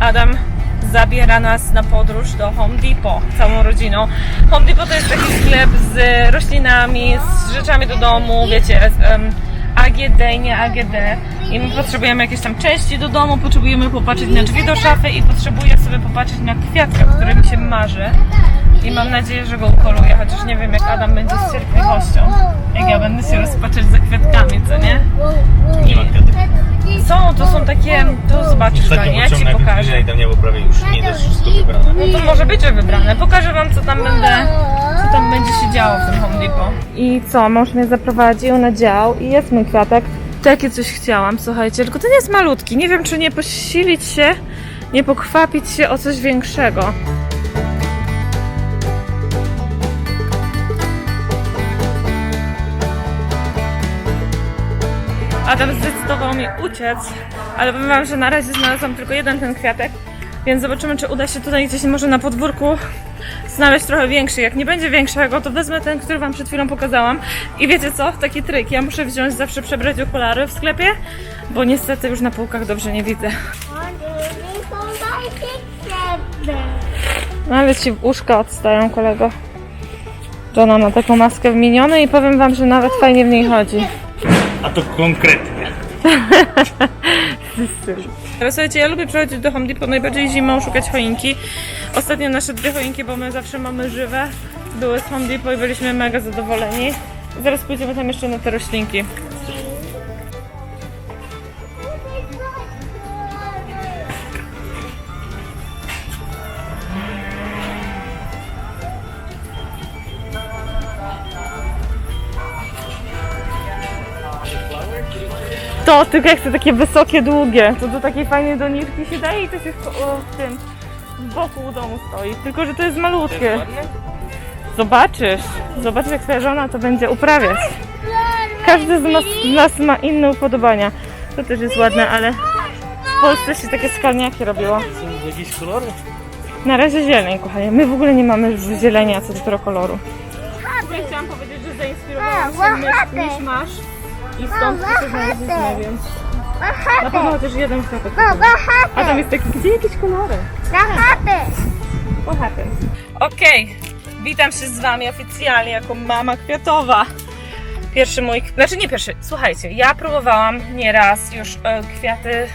Adam zabiera nas na podróż do Home Depot całą rodziną. Home Depot to jest taki sklep z roślinami, z rzeczami do domu, wiecie, AGD nie AGD. I my potrzebujemy jakieś tam części do domu, potrzebujemy popatrzeć na drzwi do szafy i potrzebuję sobie popatrzeć na kwiatka, który mi się marzy. I mam nadzieję, że go ukoluję, chociaż nie wiem jak Adam będzie z cierpliwością. Jak ja będę się rozpaczać za kwiatkami, co nie? Nie ma kwiatek. Są, to są takie, to zobaczysz Ostatnio Pani, ja Ci pokażę. I tam nie było prawie już nie dość wszystko wybrane. No to może być wybrane. Pokażę Wam, co tam będę, co tam będzie się działo w tym Home Depot. I co, mąż mnie zaprowadził na dział i jest mój kwiatek. Takie coś chciałam, słuchajcie, tylko to nie jest malutki. Nie wiem, czy nie posilić się, nie pochwapić się o coś większego. Adam zdecydował mi uciec, ale powiem Wam, że na razie znalazłam tylko jeden ten kwiatek, więc zobaczymy, czy uda się tutaj gdzieś może na podwórku znaleźć trochę większy. Jak nie będzie większego, to wezmę ten, który Wam przed chwilą pokazałam. I wiecie co? Taki tryk. Ja muszę wziąć zawsze przebrać okulary w sklepie, bo niestety już na półkach dobrze nie widzę. No ale ci uszka odstają, kolego. Johna ma taką maskę w miniony i powiem Wam, że nawet fajnie w niej chodzi. A to konkretnie. Ale słuchajcie, ja lubię przychodzić do Home Depot najbardziej zimą, szukać choinki. Ostatnio nasze dwie choinki, bo my zawsze mamy żywe, były z Home Depot i byliśmy mega zadowoleni. Zaraz pójdziemy tam jeszcze na te roślinki. To, tylko jak te takie wysokie, długie, to do takiej fajnej doniczki się daje i to się w, o, w tym, w boku u domu stoi. Tylko, że to jest malutkie. Zobaczysz, zobaczysz jak twoja żona to będzie uprawiać. Każdy z nas, z nas ma inne upodobania. To też jest ładne, ale w Polsce się takie skalniaki robiło. Są jakieś kolory? Na razie zieleń, kochanie. My w ogóle nie mamy zielenia co do tego koloru. Ja chciałam powiedzieć, że zainspirowałam się mysz, mysz masz i stąd to się znaleźliśmy, więc na pewno chociaż jeden kwiatek. A tam jest taki, gdzie jakieś kolory? What happened? Okej, witam się z Wami oficjalnie jako mama kwiatowa. Pierwszy mój, znaczy nie pierwszy, słuchajcie, ja próbowałam nieraz już e, kwiaty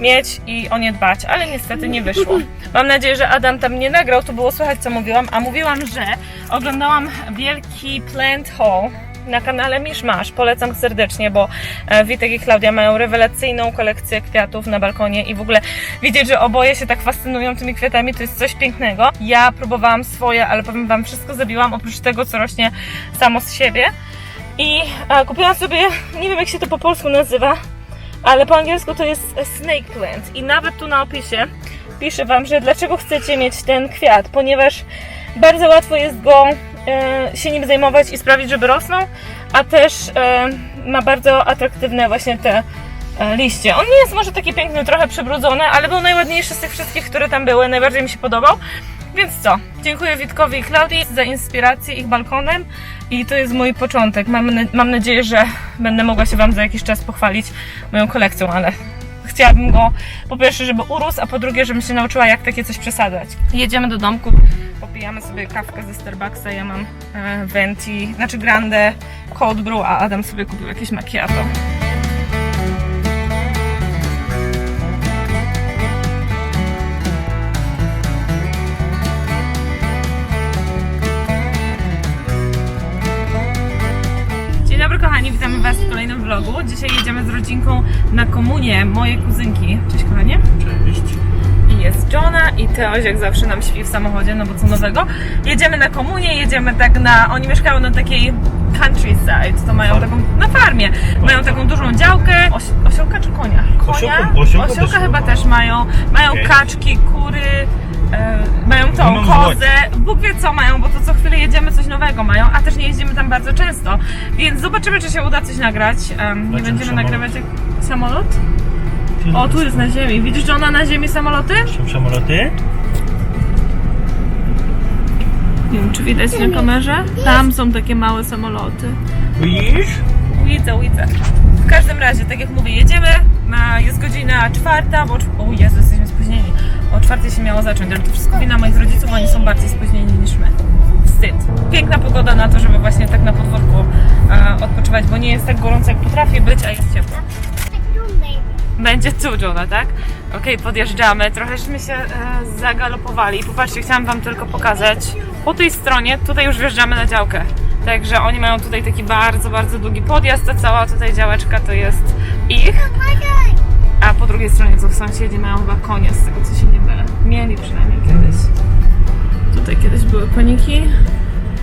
mieć i o nie dbać, ale niestety nie wyszło. Mam nadzieję, że Adam tam nie nagrał, to było słychać co mówiłam, a mówiłam, że oglądałam wielki plant haul na kanale Miszmasz. Polecam serdecznie, bo e, Witek i Klaudia mają rewelacyjną kolekcję kwiatów na balkonie i w ogóle widzieć, że oboje się tak fascynują tymi kwiatami, to jest coś pięknego. Ja próbowałam swoje, ale powiem Wam, wszystko zabiłam, oprócz tego, co rośnie samo z siebie. I e, kupiłam sobie, nie wiem jak się to po polsku nazywa, ale po angielsku to jest snake plant. I nawet tu na opisie piszę Wam, że dlaczego chcecie mieć ten kwiat, ponieważ bardzo łatwo jest go się nim zajmować i sprawić, żeby rosnął, a też e, ma bardzo atraktywne właśnie te e, liście. On nie jest może taki piękny, trochę przybrudzony, ale był najładniejszy z tych wszystkich, które tam były, najbardziej mi się podobał. Więc co? Dziękuję Witkowi i Klaudii za inspirację ich balkonem i to jest mój początek. Mam, mam nadzieję, że będę mogła się Wam za jakiś czas pochwalić moją kolekcją, ale chciałabym go po pierwsze, żeby urósł, a po drugie, żebym się nauczyła jak takie coś przesadzać. Jedziemy do domku, popijamy sobie kawkę ze Starbucksa, ja mam e, Venti, znaczy Grande Cold Brew, a Adam sobie kupił jakieś macchiato. Kochani, witamy Was w kolejnym vlogu. Dzisiaj jedziemy z rodzinką na komunię mojej kuzynki. Cześć kochanie. Cześć. I jest Johna i Teoś jak zawsze nam śpi w samochodzie, no bo co nowego. Jedziemy na komunię, jedziemy tak na... Oni mieszkają na takiej countryside, to mają Farm. taką... na farmie. Mają taką dużą działkę. Oś, osiołka czy konia? Konia? Osiołka- osiołka też chyba też mają. Mają Okej. kaczki, kury, e, mają tą kozę. Bóg wie co mają, bo to co chwilę jedziemy coś nowego mają, a też nie jeździmy tam bardzo często. Więc zobaczymy, czy się uda coś nagrać. Em, nie będziemy samolot. nagrywać jak samolot. O, tu jest na ziemi. Widzisz, że ona na ziemi samoloty? Są samoloty? Nie wiem, czy widać na kamerze. Tam są takie małe samoloty. Widzisz? Widzę, widzę. W każdym razie, tak jak mówię, jedziemy. Ma, jest godzina czwarta, bo... O Jezu, jesteśmy spóźnieni. O czwartej się miało zacząć, ale to wszystko wina moich rodziców, oni są bardziej spóźnieni niż my. Wstyd. Piękna pogoda na to, żeby właśnie tak na podwórku e, odpoczywać, bo nie jest tak gorąco, jak potrafi być, a jest ciepło. Będzie tu, tak? Okej, podjeżdżamy. Trochęśmy się e, zagalopowali. Popatrzcie, chciałam Wam tylko pokazać. Po tej stronie, tutaj już wjeżdżamy na działkę. Także oni mają tutaj taki bardzo, bardzo długi podjazd. Ta cała tutaj działeczka to jest ich. A po drugiej stronie to sąsiedzi mają chyba konia, z tego co się nie mylę. Mieli przynajmniej kiedyś. Tutaj kiedyś były koniki.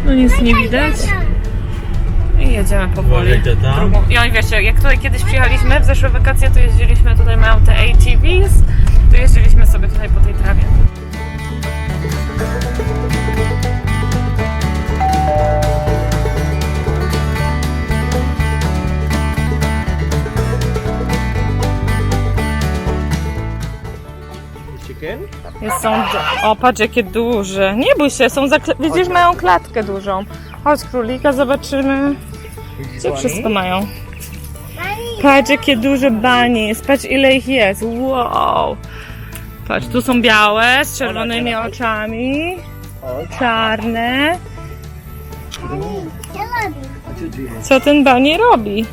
No nic nie widać. I jedziemy powoli. Drugą. I oni wiecie, jak tutaj kiedyś przyjechaliśmy w zeszłe wakacje, to jeździliśmy, tutaj mają te ATVs, to jeździliśmy sobie tutaj po tej trawie. Są, o patrz jakie duże. Nie bój się, są zakle... widzisz, mają klatkę dużą. Chodź królika, zobaczymy. Gdzie wszystko mają? Patrz jakie duże banie, patrz ile ich jest. Wow. Patrz, tu są białe z czerwonymi oczami. Czarne. Co ten bunny robi?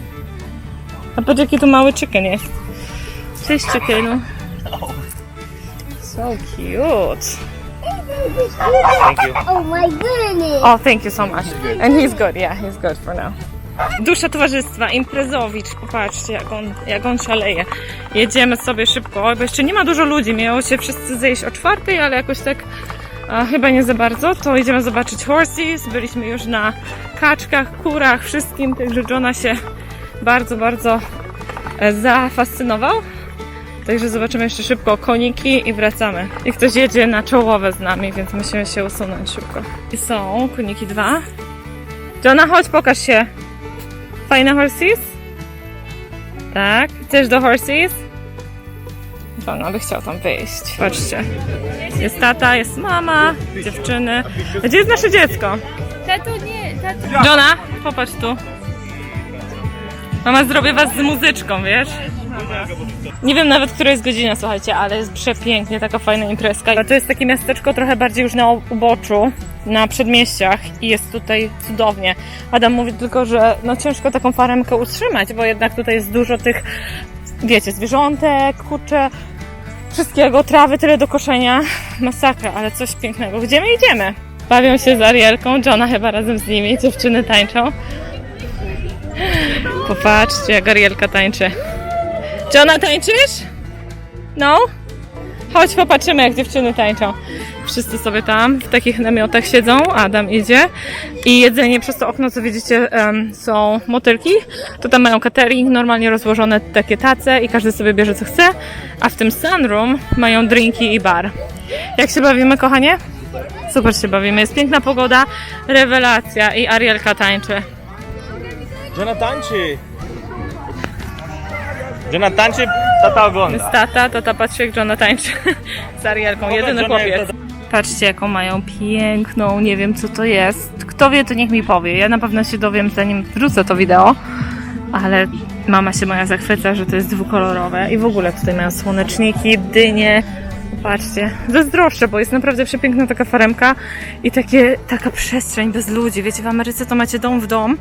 A patrz jaki tu mały chicken jest. Cześć chickenu. So cute. Thank you. Oh my goodness. Oh, thank you so much. And he's good, yeah, he's good for now. Dusza towarzystwa, imprezowicz, popatrzcie jak on, jak on szaleje. Jedziemy sobie szybko, bo jeszcze nie ma dużo ludzi, miało się wszyscy zejść o czwartej, ale jakoś tak a, chyba nie za bardzo. To idziemy zobaczyć horses, byliśmy już na kaczkach, kurach, wszystkim, także Johna się bardzo, bardzo e, zafascynował. Także zobaczymy jeszcze szybko koniki i wracamy. I ktoś jedzie na czołowe z nami, więc musimy się usunąć szybko. I są koniki dwa. Johna, chodź, pokaż się. Fajne horses? Tak. Chcesz do horses? Johna by chciał tam wyjść. Patrzcie. Jest tata, jest mama, dziewczyny. A Gdzie jest nasze dziecko? Tato nie, tato. Johna, popatrz tu. Mama zrobię was z muzyczką, wiesz? Nie wiem nawet, która jest godzina, słuchajcie, ale jest przepięknie, taka fajna imprezka. To jest takie miasteczko trochę bardziej już na uboczu, na przedmieściach i jest tutaj cudownie. Adam mówi tylko, że no ciężko taką faremkę utrzymać, bo jednak tutaj jest dużo tych, wiecie, zwierzątek, kurcze, wszystkiego, trawy tyle do koszenia. Masakra, ale coś pięknego. Gdzie my idziemy? Bawią się z Arielką, Johna chyba razem z nimi, dziewczyny tańczą. Popatrzcie, jak Arielka tańczy. Johna, tańczysz? No? Chodź, popatrzymy, jak dziewczyny tańczą. Wszyscy sobie tam w takich namiotach siedzą, Adam idzie i jedzenie przez to okno, co widzicie, są motylki. To tam mają catering, normalnie rozłożone takie tace i każdy sobie bierze co chce, a w tym sunroom mają drinki i bar. Jak się bawimy, kochanie? Super się bawimy, jest piękna pogoda, rewelacja i Arielka tańczy. Jonah tańczy. Jonah tańczy, tata ogląda. tata, tata patrzy jak Johna tańczy z Arielką, jedyny Johna, jak chłopiec. Patrzcie jaką mają piękną, nie wiem co to jest. Kto wie to niech mi powie, ja na pewno się dowiem zanim wrzucę to wideo. Ale mama się moja zachwyca, że to jest dwukolorowe i w ogóle tutaj mają słoneczniki, dynie. Patrzcie, zazdroszczę, bo jest naprawdę przepiękna taka faremka i takie, taka przestrzeń bez ludzi. Wiecie, w Ameryce to macie dom w dom,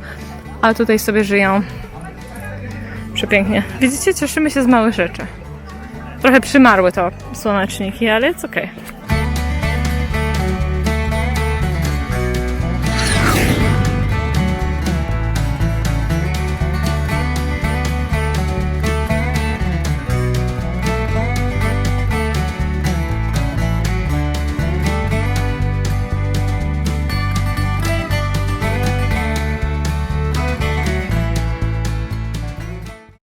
a tutaj sobie żyją Przepięknie. Widzicie, cieszymy się z małych rzeczy. Trochę przymarły to słoneczniki, ale jest okej.